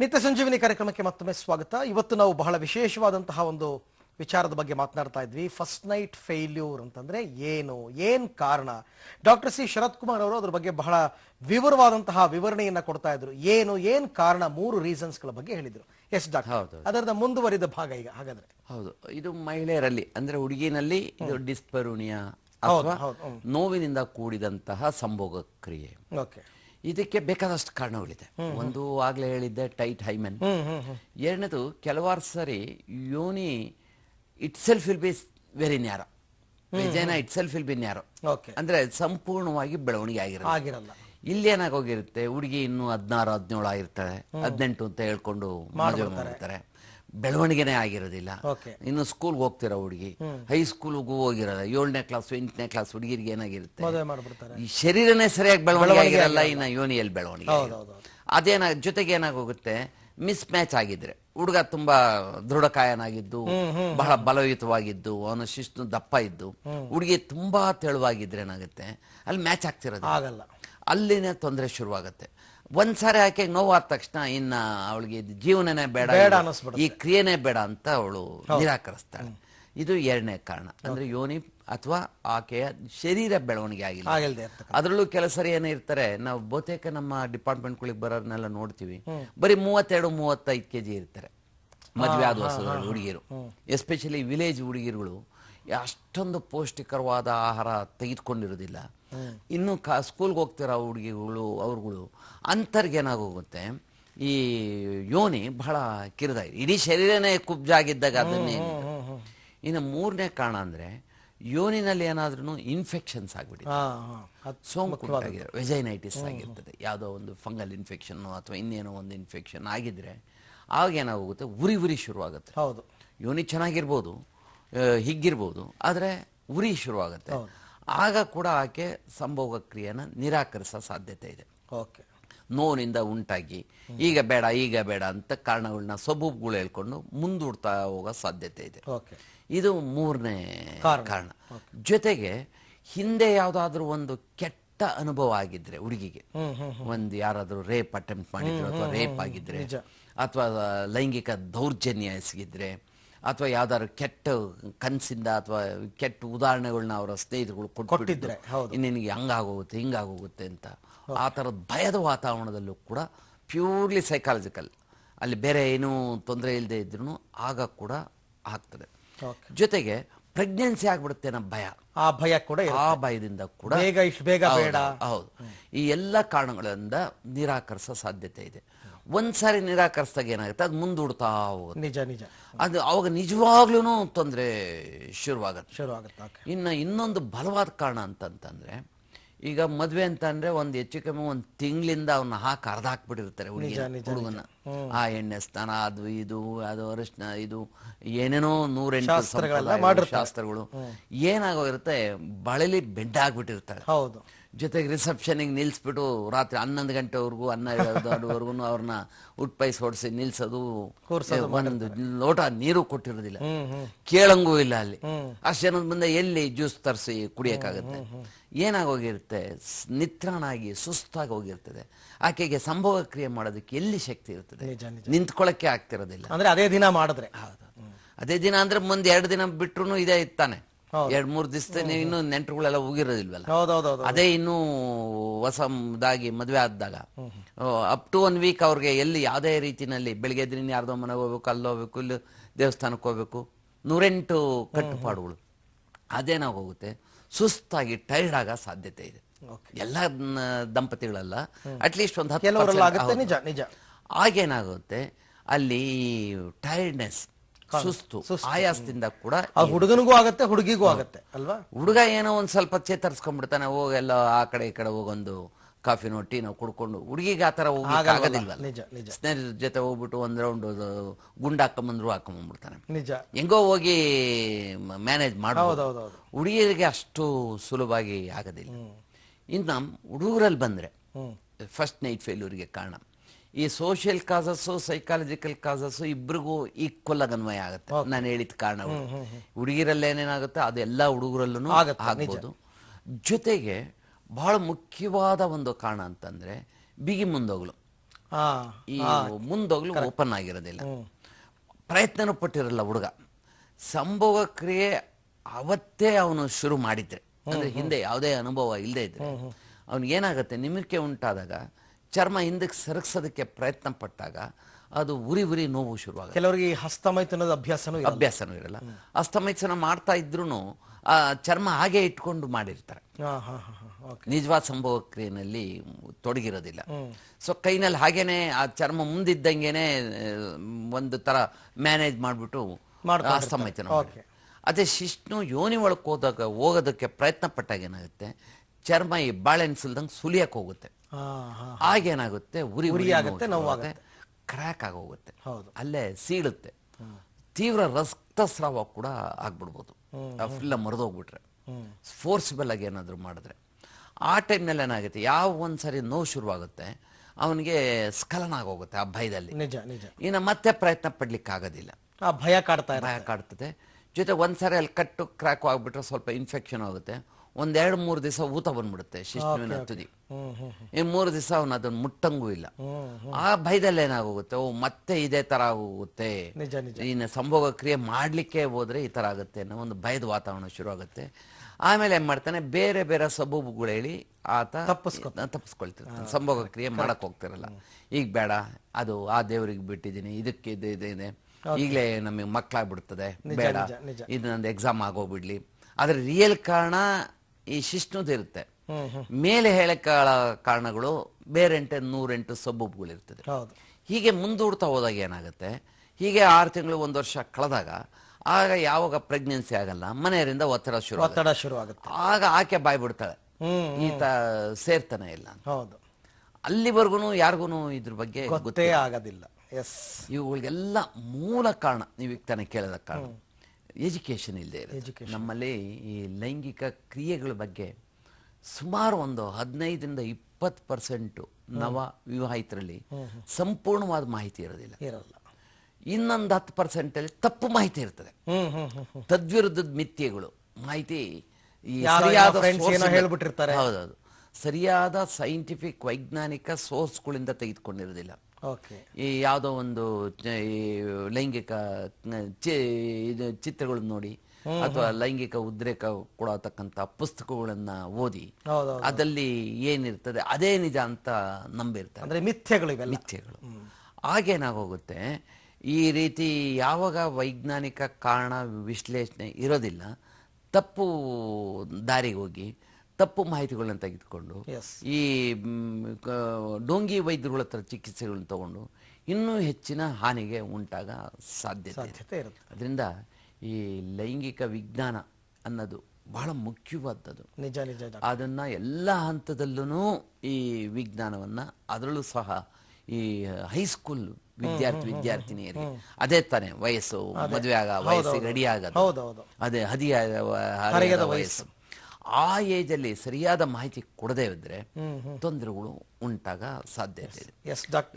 ನಿತ್ಯ ಸಂಜೀವಿನಿ ಕಾರ್ಯಕ್ರಮಕ್ಕೆ ಮತ್ತೊಮ್ಮೆ ಸ್ವಾಗತ. ಇವತ್ತು ನಾವು ಬಹಳ ವಿಶೇಷವಾದಂತಹ ಒಂದು ವಿಚಾರದ ಬಗ್ಗೆ ಮಾತನಾಡ್ತಾ ಇದ್ವಿ. ಫಸ್ಟ್ ನೈಟ್ ಫೇಲ್ಯೂರ್ ಅಂತಂದ್ರೆ ಏನು? ಏನ್ ಕಾರಣ? ಡಾಕ್ಟರ್ ಸಿ ಶರತ್ ಕುಮಾರ್ ಅವರು ಅದ್ರ ಬಗ್ಗೆ ಬಹಳ ವಿವರವಾದಂತಹ ವಿವರಣೆಯನ್ನ ಕೊಡ್ತಾ ಇದ್ರು. ಏನು ಏನ್ ಕಾರಣ? ಮೂರು ರೀಸನ್ಸ್ಗಳ ಬಗ್ಗೆ ಹೇಳಿದ್ರು. ಎಸ್ ಡಾಕ್ಟರ್ ಹೌದು. ಅದರದ ಮುಂದುವರಿದ ಭಾಗ ಈಗ ಹಾಗಾದ್ರೆ. ಹೌದು ಇದು ಮಹಿಳೆಯರಲ್ಲಿ ಅಂದ್ರೆ ಹುಡುಗಿನಲ್ಲಿ ಇದು ಡಿಸ್ಪರುಣಿಯ ನೋವಿನಿಂದ ಕೂಡಿದಂತಹ ಸಂಭೋಗ ಕ್ರಿಯೆ ಓಕೆ ಇದಕ್ಕೆ ಬೇಕಾದಷ್ಟು ಕಾರಣಗಳಿದೆ. ಒಂದು ಆಗ್ಲೇ ಹೇಳಿದ್ದೆ ಟೈಟ್ ಹೈಮೆನ್. ಹ್ಮ್ ಹ್ಮ್ ಹ್ಮ್. ಎರಡನೇದು ಕೆಲವಾರು ಸರಿ ಯೋನಿ itself will be very narrow. ವಿಜಯನ itself will be narrow. ಅಂದ್ರೆ ಸಂಪೂರ್ಣವಾಗಿ ಬೆಳವಣಿಗೆ ಆಗಿರಲ್ಲ. ಇಲ್ಲಿ ಏನಾಗೋಗಿರುತ್ತೆ ಹುಡುಗಿ ಇನ್ನು ಹದಿನಾರು ಹದಿನೇಳು ಆಗಿರ್ತಾಳೆ. ಹದಿನೆಂಟು ಅಂತ ಹೇಳ್ಕೊಂಡು ಮಾಡ್ತಾರೆ ಬೆಳವಣಿಗೆನೇ ಆಗಿರೋದಿಲ್ಲ. ಇನ್ನು ಸ್ಕೂಲ್ಗೆ ಹೋಗ್ತಿರೋ ಹುಡುಗಿ? ಹೈ ಸ್ಕೂಲ್ಗೂ ಹೋಗಿರಲ್ಲ ಏಳನೇ ಕ್ಲಾಸ್ ಎಂಟನೇ ಕ್ಲಾಸ್ ಹುಡುಗಿರಿಗೆ ಏನಾಗಿರುತ್ತೆ? ಈ ಶರೀರನೇ ಸರಿಯಾಗಿ ಬೆಳವಣಿಗೆ ಆಗಿರಲ್ಲ ಇನ್ನು ಯೋನಿಯಲ್ಲಿ ಬೆಳವಣಿಗೆ ಅದೇನ ಜೊತೆಗೆ ಏನಾಗೋಗುತ್ತೆ? ಮಿಸ್ ಮ್ಯಾಚ್ ಆಗಿದ್ರೆ. ಹುಡುಗ ತುಂಬಾ ದೃಢಕಾಯನಾಗಿದ್ದು ಬಹಳ ಬಲಯುತವಾಗಿದ್ದು ಅವನ ಶಿಸ್ತು ದಪ್ಪ ಇದ್ದು ಹುಡುಗಿ ತುಂಬಾ ತೆಳುವಾಗಿದ್ರೆ ಏನಾಗುತ್ತೆ? ಅಲ್ಲಿ ಮ್ಯಾಚ್ ಆಗ್ತಿರೋದು ಆಗಲ್ಲ. ಅಲ್ಲಿನೇ ತೊಂದರೆ ಶುರುವಾಗುತ್ತೆ. ಒಂದ್ಸಾರಿ ಆಕೆ ನೋವಾದ ತಕ್ಷಣ ಇನ್ನ ಅವಳಿಗೆ ಜೀವನನೇ ಬೇಡ ಬೇಡ ಅನ್ನಿಸ್ಬಿಡುತ್ತೆ. ಈ ಕ್ರಿಯೆನೆ ಬೇಡ ಅಂತ ಅವಳು ನಿರಾಕರಿಸ್ತಾಳೆ. ಇದು ಎರಡನೇ ಕಾರಣ. ಅಂದ್ರೆ ಯೋನಿ ಅಥವಾ ಆಕೆಯ ಶರೀರ ಬೆಳವಣಿಗೆ ಆಗಿಲ್ಲ. ಆಗಿಲ್ದೆ ಅದರಲ್ಲೂ ಕೆಲ ಸರಿ ಏನೇ ಇರ್ತಾರೆ ನಾವು ಬಹುತೇಕ ನಮ್ಮ ಡಿಪಾರ್ಟ್ಮೆಂಟ್ಗಳಿಗೆ ಬರೋರ್ನೆಲ್ಲ ನೋಡ್ತೀವಿ. ಬರೀ ಮೂವತ್ತೆರಡು ಮೂವತ್ತೈದು ಕೆ ಜಿ ಇರ್ತಾರೆ. ಮದುವೆ ಆದ ಹುಡುಗಿಯರು. ಹುಡುಗಿರು ಎಸ್ಪೆಷಲಿ ವಿಲೇಜ್ ಹುಡುಗಿರುಗಳು. ಅಷ್ಟೊಂದು ಪೌಷ್ಟಿಕರವಾದ ಆಹಾರ ತೆಗೆದುಕೊಂಡಿರೋದಿಲ್ಲ ಇನ್ನು ಕಾ ಸ್ಕೂಲ್ಗೆ ಹೋಗ್ತಿರೋ ಹುಡುಗಿಗಳು ಅವ್ರುಗಳು ಅಂತರ್ಗೇನಾಗೋಗುತ್ತೆ ಈ ಯೋನಿ ಬಹಳ ಕಿರಿದ ಇಡೀ ಶರೀರನೇ ಕುಬ್ಜಾಗಿದ್ದಾಗ ಅದನ್ನೇ ಇನ್ನು ಮೂರನೇ ಕಾರಣ ಅಂದ್ರೆ ಯೋನಿನಲ್ಲಿ ಏನಾದ್ರೂ ಇನ್ಫೆಕ್ಷನ್ಸ್ ಆಗ್ಬಿಟ್ಟಿದೆ. ಸೋಂಕು ವೆಜೈನೈಟಿಸ್ ಆಗಿರ್ತದೆ. ಯಾವುದೋ ಒಂದು ಫಂಗಲ್ ಇನ್ಫೆಕ್ಷನ್ ಅಥವಾ ಇನ್ನೇನೋ ಒಂದು ಇನ್ಫೆಕ್ಷನ್ ಆಗಿದ್ರೆ ಆಗ ಏನಾಗುತ್ತೆ ಉರಿ ಉರಿ ಶುರುವಾಗುತ್ತೆ. ಹೌದು. ಯೋನಿ ಚೆನ್ನಾಗಿರ್ಬೋದು. ಹಿಗ್ಗಿರ್ಬೋದು ಆದರೆ ಉರಿ ಶುರುವಾಗುತ್ತೆ. ಆಗ ಕೂಡ ಆಕೆ ಸಂಭೋಗ ಕ್ರಿಯೆನ ನಿರಾಕರಿಸೋ ಸಾಧ್ಯತೆ ಇದೆ. ಓಕೆ. ನೋವಿನಿಂದ ಉಂಟಾಗಿ ಈಗ ಬೇಡ ಈಗ ಬೇಡ ಅಂತ ಕಾರಣಗಳನ್ನ ಸಬೂಬ್ಗಳು ಹೇಳ್ಕೊಂಡು ಮುಂದೂಡ್ತಾ ಹೋಗೋ ಸಾಧ್ಯತೆ ಇದೆ. ಓಕೆ. ಇದು ಮೂರನೇ ಕಾರಣ. ಕಾರಣ. ಜೊತೆಗೆ ಹಿಂದೆ ಯಾವುದಾದ್ರೂ ಒಂದು ಕೆಟ್ಟ ಅನುಭವ ಆಗಿದ್ರೆ ಹುಡುಗಿಗೆ ಒಂದು ಯಾರಾದ್ರೂ ರೇಪ್ ಅಟೆಂಪ್ಟ್ ಮಾಡಿದ್ರು ಅಥವಾ ರೇಪ್ ಆಗಿದ್ರೆ ಅಥವಾ ಲೈಂಗಿಕ ದೌರ್ಜನ್ಯ ಎಸಗಿದ್ರೆ ಅಥವಾ ಯಾವ್ದಾದ್ರು ಕೆಟ್ಟ ಕನಸಿಂದ ಅಥವಾ ಕೆಟ್ಟ ಉದಾಹರಣೆಗಳನ್ನ ಅವರ ಸ್ನೇಹಿತರುಗಳು ಕೊಟ್ಟಿದ್ರೆ. ನಿನಗೆ ಹಂಗಾಗೋಗುತ್ತೆ ಹಿಂಗಾಗೋಗುತ್ತೆ ಅಂತ. ಆ ಥರದ ಭಯದ ವಾತಾವರಣದಲ್ಲೂ ಕೂಡ ಪ್ಯೂರ್ಲಿ ಸೈಕಾಲಜಿಕಲ್ ಅಲ್ಲಿ ಬೇರೆ ಏನೂ ತೊಂದರೆ ಇಲ್ಲದೆ ಇದ್ರೂ ಆಗ ಕೂಡ ಆಗ್ತದೆ. ಜೊತೆಗೆ ಪ್ರೆಗ್ನೆನ್ಸಿ ಆಗ್ಬಿಡುತ್ತೆ ನಮ್ಮ ಭಯ. ಆ ಭಯ ಕೂಡ ಆ ಭಯದಿಂದ ಕೂಡ ಬೇಗ ಇಷ್ಟು ಬೇಗ ಬೇಡ. ಹೌದು. ಈ ಎಲ್ಲ ಕಾರಣಗಳಿಂದ ನಿರಾಕರಿಸೋ ಸಾಧ್ಯತೆ ಇದೆ. ಒಂದ್ಸಾರಿ ನಿರಾಕರಿಸಿದಾಗ ಏನಾಗುತ್ತೆ? ಅದು ಮುಂದೂಡ್ತಾ ಹೋಗುತ್ತೆ. ನಿಜ ನಿಜ. ಅದು ಅವಾಗ ನಿಜವಾಗ್ಲೂ ತೊಂದರೆ ಶುರುವಾಗುತ್ತೆ. ಶುರು ಆಗುತ್ತೆ ಓಕೆ ಇನ್ನು ಇನ್ನೊಂದು ಬಲವಾದ ಕಾರಣ ಅಂತಂತಂದ್ರೆ ಈಗ ಮದ್ವೆ ಅಂತ ಅಂದ್ರೆ ಒಂದು ಹೆಚ್ಚು ಕಮ್ಮಿ ಒಂದು ತಿಂಗಳಿಂದ ಅವನ್ನ ಹಾಕಿ ಅರ್ಧ ಹಾಕ್ಬಿಟ್ಟಿರ್ತಾರೆ ಹುಡುಗನ ಆ ಎಣ್ಣೆ ಸ್ನಾನ ಅದು ಇದು ಅದು ಅರಿಶಿನ ಇದು ಏನೇನೋ ನೂರೆಂಟು. ಶಾಸ್ತ್ರಗಳು. ಏನಾಗೋಗಿರುತ್ತೆ? ಬಳಲಿ ಬೆಡ್ಡಾಗ್ಬಿಟ್ಟಿರ್ತಾಳೆ ಹೌದು. ಜೊತೆಗೆ ರಿಸೆಪ್ಷನಿಗೆ ನಿಲ್ಲಿಸ್ಬಿಟ್ಟು ರಾತ್ರಿ ಹನ್ನೊಂದು ಗಂಟೆವರೆಗೂ ಹನ್ನೆರಡುವರೆಗೂ ಅವ್ರನ್ನ ಉಟ್ಪೈಸ್ ಹೊಡಿಸಿ ನಿಲ್ಸೋದು ಒಂದು ಲೋಟ ನೀರು ಕೊಟ್ಟಿರೋದಿಲ್ಲ. ಕೇಳಂಗೂ ಇಲ್ಲ ಅಲ್ಲಿ. ಅಷ್ಟು ಜನದ ಮುಂದೆ ಎಲ್ಲಿ ಜ್ಯೂಸ್ ತರಿಸಿ ಕುಡಿಯೋಕ್ಕಾಗುತ್ತೆ? ಏನಾಗೋಗಿರುತ್ತೆ ಹೋಗಿರುತ್ತೆ? ನಿತ್ರಾಣಾಗಿ ಸುಸ್ತಾಗಿ ಹೋಗಿರ್ತದೆ. ಆಕೆಗೆ ಸಂಭವ ಕ್ರಿಯೆ ಮಾಡೋದಕ್ಕೆ ಎಲ್ಲಿ ಶಕ್ತಿ ಇರ್ತದೆ? ನಿಂತ್ಕೊಳ್ಳಕ್ಕೆ ಆಗ್ತಿರೋದಿಲ್ಲ. ಅಂದ್ರೆ ಅದೇ ದಿನ ಮಾಡಿದ್ರೆ. ಅದೇ ದಿನ ಅಂದ್ರೆ ಮುಂದೆ ಎರಡು ದಿನ ಬಿಟ್ರು ಇದೇ ಇತ್ತಾನೆ ಎರಡ್ ಮೂರ್ ದಿವಸ ಇನ್ನು ನೆಂಟರುಗಳೆಲ್ಲ ಹೋಗಿರೋದಿಲ್ವಲ್ಲ? ಹೌದೌದೌದು. ಅದೇ ಇನ್ನೂ ಹೊಸದಾಗಿ ಮದುವೆ ಆದಾಗ ಅಪ್ ಟು ಒನ್ ವೀಕ್ ಅವ್ರಿಗೆ ಎಲ್ಲಿ ಯಾವ್ದೇ ರೀತಿನಲ್ಲಿ ಬೆಳಿಗ್ಗೆ ಎದ್ರಿಂದ ಯಾರ್ದೋ ಮನೆಗೆ ಹೋಗ್ಬೇಕು ಅಲ್ಲಿ ಹೋಗ್ಬೇಕು ಇಲ್ಲಿ ದೇವಸ್ಥಾನಕ್ಕೆ ಹೋಗ್ಬೇಕು ನೂರೆಂಟು ಕಟ್ಟುಪಾಡುಗಳು. ಅದೇನಾಗೋಗುತ್ತೆ ಸುಸ್ತಾಗಿ ಟೈರ್ಡ್ ಆಗ ಸಾಧ್ಯತೆ ಇದೆ. ಎಲ್ಲ ದಂಪತಿಗಳಲ್ಲ ಅಟ್ಲೀಸ್ಟ್ ಒಂದು ಹತ್ತು ನಿಜ ಆಗೇನಾಗುತ್ತೆ ಅಲ್ಲಿ ಟೈರ್ಡ್ನೆಸ್ ಸುಸ್ತು ಆಯಾಸದಿಂದ ಕೂಡ ಆ ಹುಡುಗನಿಗೂ ಆಗತ್ತೆ ಹುಡುಗಿಗೂ ಆಗತ್ತೆ ಅಲ್ವಾ? ಹುಡುಗ ಏನೋ ಒಂದ್ ಸ್ವಲ್ಪ ಚೇತರಿಸ್ಕೊಂಡ್ಬಿಡ್ತಾನೆ ಹೋಗೆಲ್ಲ ಆ ಕಡೆ ಈ ಕಡೆ ಹೋಗೊಂದು ಕಾಫಿನೋ ಟೀನೋ ಕುಡ್ಕೊಂಡು ಹುಡುಗಿಗೆ ಆ ಥರ ಹೋಗಿಲ್ವ ಸ್ನೇಹಿತರ ಜೊತೆ ಹೋಗ್ಬಿಟ್ಟು ಒಂದ್ ರೌಂಡ್ ಗುಂಡ್ ಹಾಕೊಂಬಂದ್ರು ಹಾಕೊಂಬಂದ್ಬಿಡ್ತಾನೆ. ನಿಜ. ಹೆಂಗೋ ಹೋಗಿ ಮ್ಯಾನೇಜ್ ಮಾಡ್ಬೋದು. ಹೌದೌದೌದು ಹುಡುಗಿಯರಿಗೆ ಅಷ್ಟು ಸುಲಭವಾಗಿ ಆಗೋದಿಲ್ಲ. ಇನ್ನು ಹುಡುಗರಲ್ಲಿ ಬಂದ್ರೆ ಫಸ್ಟ್ ನೈಟ್ ಫೇಲ್ಯೂರಿಗೆ ಕಾರಣ. ಈ ಸೋಷಿಯಲ್ ಕಾಸಸ್ಸು ಸೈಕಾಲಜಿಕಲ್ ಕಾಸಸ್ಸು ಇಬ್ರಿಗೂ ಈಕ್ವಲ್ ಆಗಿ ಅನ್ವಯ ಆಗುತ್ತೆ ನಾನು ಹೇಳಿದ ಕಾರಣ ಹುಡುಗಿರಲ್ಲಿ ಏನೇನಾಗುತ್ತೆ ಅದು ಎಲ್ಲ ಹುಡುಗರಲ್ಲೂ ಆಗ್ಬೋದು. ಜೊತೆಗೆ ಬಹಳ ಮುಖ್ಯವಾದ ಒಂದು ಕಾರಣ ಅಂತಂದ್ರೆ ಬಿಗಿ ಮುಂದೋಗ್ಲು. ಈ ಮುಂದೋಗ್ಲು ಓಪನ್ ಆಗಿರೋದಿಲ್ಲ. ಪ್ರಯತ್ನನೂ ಪಟ್ಟಿರಲ್ಲ ಹುಡುಗ. ಸಂಭವ ಕ್ರಿಯೆ ಅವತ್ತೇ ಅವನು ಶುರು ಮಾಡಿದ್ರೆ. ಅಂದ್ರೆ ಹಿಂದೆ ಯಾವುದೇ ಅನುಭವ ಇಲ್ಲದೆ ಇದ್ರೆ. ಅವನಿಗೆ ಏನಾಗುತ್ತೆ ನಿಮಿರಿಕೆ ಉಂಟಾದಾಗ ಚರ್ಮ ಹಿಂದಕ್ಕೆ ಸರಗಿಸೋದಕ್ಕೆ ಪ್ರಯತ್ನ ಪಟ್ಟಾಗ ಅದು ಉರಿ ಉರಿ ನೋವು ಶುರುವಾಗ ಕೆಲವರಿಗೆ ಈ ಹಸ್ತಮೈಥುನದ ಅಭ್ಯಾಸನೂ ಇರಲ್ಲ. ಅಭ್ಯಾಸನೂ ಇರಲ್ಲ. ಅಸ್ತಮೈಸನ ಮಾಡ್ತಾ ಇದ್ರೂ ಆ ಚರ್ಮ ಹಾಗೆ ಇಟ್ಕೊಂಡು ಮಾಡಿರ್ತಾರೆ. ಹಾ ಹಾ ಹಾ ಹಾ ಓಕೆ. ನಿಜವಾದ ಸಂಭವ ಕ್ರಿಯೆನಲ್ಲಿ ತೊಡಗಿರೋದಿಲ್ಲ. ಸೊ ಕೈನಲ್ಲಿ ಹಾಗೇನೆ ಆ ಚರ್ಮ ಮುಂದಿದ್ದಂಗೆನೆ ಆ, ಒಂದು ತರ ಮ್ಯಾನೇಜ್ ಮಾಡ್ಬಿಟ್ಟು ಮಾಡ್ಕೊಂಡಿರ್ತಾರೆ. ಅಸ್ತಮೈತನ ಓಕೆ. ಅದೇ ಶಿಷ್ಣು ಯೋನಿ ಒಳಗೆ ಹೋದಾಗ ಹೋಗೋದಕ್ಕೆ ಪ್ರಯತ್ನ ಪಟ್ಟಾಗ ಏನಾಗುತ್ತೆ? ಚರ್ಮ ಈ ಬಾಳೆಹಣ್ಣು ಸುಲ್ದಂಗೆ ಸುಲಿಯಕ್ಕೆ ಹೋಗುತ್ತೆ. ಆಗೇನಾಗುತ್ತೆ ಉರಿ ಉರಿಯಾಗುತ್ತೆ ಉರಿ ಆಗುತ್ತೆ, ನೋವಾಗುತ್ತೆ. ಕ್ರ್ಯಾಕ್ ಆಗೋಗುತ್ತೆ. ಹೌದು. ಅಲ್ಲೇ ಸೀಳುತ್ತೆ. ತೀವ್ರ ರಕ್ತಸ್ರಾವ ಕೂಡ ಆಗ್ಬಿಡ್ಬೋದು. ಫುಲ್ಲ ಮರೆದೋಗ್ಬಿಟ್ರೆ. ಫೋರ್ಸ್ಬಲ್ ಆಗಿ ಏನಾದರೂ ಮಾಡಿದ್ರೆ. ಆ ಟೈಮ್ನಲ್ಲಿ ಏನಾಗುತ್ತೆ? ಯಾವ ಒಂದ್ಸರಿ ನೋವು ಶುರುವಾಗುತ್ತೆ ಅವನಿಗೆ ಸ್ಖಲನ ಆಗೋಗುತ್ತೆ ಆ ಭಯದಲ್ಲಿ. ನಿಜ ನಿಜ. ಇನ್ನು ಮತ್ತೆ ಪ್ರಯತ್ನ ಪಡ್ಲಿಕ್ಕೆ ಆಗೋದಿಲ್ಲ ಆ ಭಯ ಕಾಡ್ತಾ ಭಯ ಕಾಡ್ತದೆ. ಜೊತೆ ಒಂದ್ಸರಿ ಅಲ್ಲಿ ಕಟ್ಟು ಕ್ರ್ಯಾಕು ಆಗಿಬಿಟ್ರೆ ಸ್ವಲ್ಪ ಇನ್ಫೆಕ್ಷನ್ ಆಗುತ್ತೆ. ಒಂದೆರಡು ಮೂರು ದಿವಸ ಊತ ಬಂದ್ಬಿಡುತ್ತೆ ಶಿಷ್ಣುವಿನ ತುದಿ. ಇನ್ನು ಮೂರು ದಿವಸ ಅವನು ಅದನ್ನ ಮುಟ್ಟಂಗೂ ಇಲ್ಲ. ಆ ಭಯದಲ್ಲಿ ಏನಾಗೋಗುತ್ತೆ? ಓ ಮತ್ತೆ ಇದೇ ತರ ನಿಜ ಇನ್ನು ಸಂಭೋಗ ಕ್ರಿಯೆ ಮಾಡ್ಲಿಕ್ಕೆ ಹೋದ್ರೆ ಈ ತರ ಆಗುತ್ತೆ ಅನ್ನೋ ಒಂದು ಭಯದ ವಾತಾವರಣ ಶುರು ಆಗುತ್ತೆ. ಆಮೇಲೆ ಏನ್ ಮಾಡ್ತಾನೆ? ಬೇರೆ ಬೇರೆ ಸಬೂಬುಗಳು ಹೇಳಿ ಆತ ತಪ್ಪಿಸ್ಕೊತಾನೆ. ತಪ್ಪಿಸ್ಕೊಳ್ತಿರ್ತಾನೆ. ಸಂಭೋಗ ಕ್ರಿಯೆ ಮಾಡಕ್ ಹೋಗ್ತಿರಲ್ಲ. ಈಗ ಬೇಡ ಅದು ಆ ದೇವರಿಗೆ ಬಿಟ್ಟಿದ್ದೀನಿ ಇದಕ್ಕೆ ಇದು ಇದು ಇದೆ. ಈಗಲೇ ನಮಗೆ ಮಕ್ಕಳಾಗ್ಬಿಡ್ತದೆ ಬೇಡ. ಇದು ನಂದು ಎಕ್ಸಾಮ್ ಆಗೋಗ್ಬಿಡ್ಲಿ. ಆದ್ರೆ ರಿಯಲ್ ಕಾರಣ ಈ ಶಿಷ್ಣುದಿರುತ್ತೆ ಮೇಲೆ ಹೇಳಕ್ಕ ಕಾರಣಗಳು ಬೇರೆಂಟೆ ನೂರೆಂಟು ಸಬ್ಬುಗಳಿರ್ತದೆ ಹೌದು. ಹೀಗೆ ಮುಂದೂಡ್ತಾ ಹೋದಾಗ ಏನಾಗುತ್ತೆ? ಹೀಗೆ ಆರು ತಿಂಗಳು ಒಂದು ವರ್ಷ ಕಳೆದಾಗ ಆಗ ಯಾವಾಗ ಪ್ರೆಗ್ನೆನ್ಸಿ ಆಗಲ್ಲ ಮನೆಯವರಿಂದ ಒತ್ತಡ ಶುರು ಒತ್ತಡ ಶುರು ಆಗುತ್ತೆ. ಆಗ ಆಕೆ ಬಾಯ್ ಬಿಡ್ತಾಳೆ. ಈತ ಸೇರ್ತಾನೆ ಇಲ್ಲ ಹೌದು. ಅಲ್ಲಿವರೆಗೂ ಯಾರಿಗೂ ಇದ್ರ ಬಗ್ಗೆ ಗೊತ್ತೇ ಆಗೋದಿಲ್ಲ. ಎಸ್ ಇವುಗಳಿಗೆಲ್ಲ ಮೂಲ ಕಾರಣ ನೀವು ಈಗ ತಾನೇ ಕೇಳಿದ ಕಾರಣ. ಎಜುಕೇಶನ್ ಇಲ್ಲದೆ ಇರೋದು ನಮ್ಮಲ್ಲಿ ಈ ಲೈಂಗಿಕ ಕ್ರಿಯೆಗಳ ಬಗ್ಗೆ ಸುಮಾರು ಒಂದು ಹದಿನೈದರಿಂದ ಇಪ್ಪತ್ತು ಪರ್ಸೆಂಟು ನವ ವಿವಾಹಿತರಲ್ಲಿ ಸಂಪೂರ್ಣವಾದ ಮಾಹಿತಿ ಇರೋದಿಲ್ಲ. ಇರಲ್ಲ. ಇನ್ನೊಂದು ಹತ್ತು ಪರ್ಸೆಂಟಲ್ಲಿ ತಪ್ಪು ಮಾಹಿತಿ ಇರ್ತದೆ. ತದ್ವಿರುದ್ಧದ ಮಿಥ್ಯಗಳು. ಮಾಹಿತಿ ಹೇಳ್ಬಿಟ್ಟಿರ್ತಾರೆ. ಹೌದೌದು. ಸರಿಯಾದ ಸೈಂಟಿಫಿಕ್ ವೈಜ್ಞಾನಿಕ ಸೋರ್ಸ್ಗಳಿಂದ ತೆಗೆದುಕೊಂಡಿರೋದಿಲ್ಲ. ಈ ಯಾವುದೋ ಒಂದು ಈ ಲೈಂಗಿಕ ಇದು ಚಿತ್ರಗಳನ್ನ ನೋಡಿ ಅಥವಾ ಲೈಂಗಿಕ ಉದ್ರೇಕ ಕೊಡತಕ್ಕಂತ ಪುಸ್ತಕಗಳನ್ನ ಓದಿ ಅದಲ್ಲಿ ಏನಿರ್ತದೆ ಅದೇ ನಿಜ ಅಂತ ನಂಬಿರ್ತಾರೆ. ಅಂದ್ರೆ ಮಿಥ್ಯಗಳು. ಇವೆಲ್ಲ ಮಿಥ್ಯೆಗಳು ಆಗೇನಾಗೋಗುತ್ತೆ ಈ ರೀತಿ ಯಾವಾಗ ವೈಜ್ಞಾನಿಕ ಕಾರಣ ವಿಶ್ಲೇಷಣೆ ಇರೋದಿಲ್ಲ ತಪ್ಪು ದಾರಿಗೆ ಹೋಗಿ ತಪ್ಪು ಮಾಹಿತಿಗಳನ್ನ ತೆಗೆದುಕೊಂಡು ಈ ಡೋಂಗಿ ವೈದ್ಯರುಗಳ ಹತ್ರ ಚಿಕಿತ್ಸೆಗಳನ್ನ ತಗೊಂಡು ಇನ್ನೂ ಹೆಚ್ಚಿನ ಹಾನಿಗೆ ಉಂಟಾಗ ಸಾಧ್ಯತೆ ಇರುತ್ತೆ. ಅದರಿಂದ ಈ ಲೈಂಗಿಕ ವಿಜ್ಞಾನ ಅನ್ನೋದು ಬಹಳ ಮುಖ್ಯವಾದದ್ದು. ನಿಜ ನಿಜ ಅದನ್ನು ಎಲ್ಲ ಹಂತದಲ್ಲೂ ಈ ವಿಜ್ಞಾನವನ್ನ ಅದರಲ್ಲೂ ಸಹ ಈ ಹೈಸ್ಕೂಲ್ ವಿದ್ಯಾರ್ಥಿ ವಿದ್ಯಾರ್ಥಿನಿಯರಿಗೆ ಅದೇ ತಾನೇ ವಯಸ್ಸು ಮದುವೆ ಆಗ ವಯಸ್ಸಿಗೆ ರೆಡಿ ಆಗೋದು. ಹೌದೌದು. ಅದೇ ಹದಿಯಾದ ವಯಸ್ಸು. ಆ ಏಜ್ ಅಲ್ಲಿ ಸರಿಯಾದ ಮಾಹಿತಿ ಕೊಡದೇ ಇದ್ರೆ ತೊಂದರೆಗಳು ಉಂಟಾಗ ಸಾಧ್ಯತೆ ಇದೆ. S doctor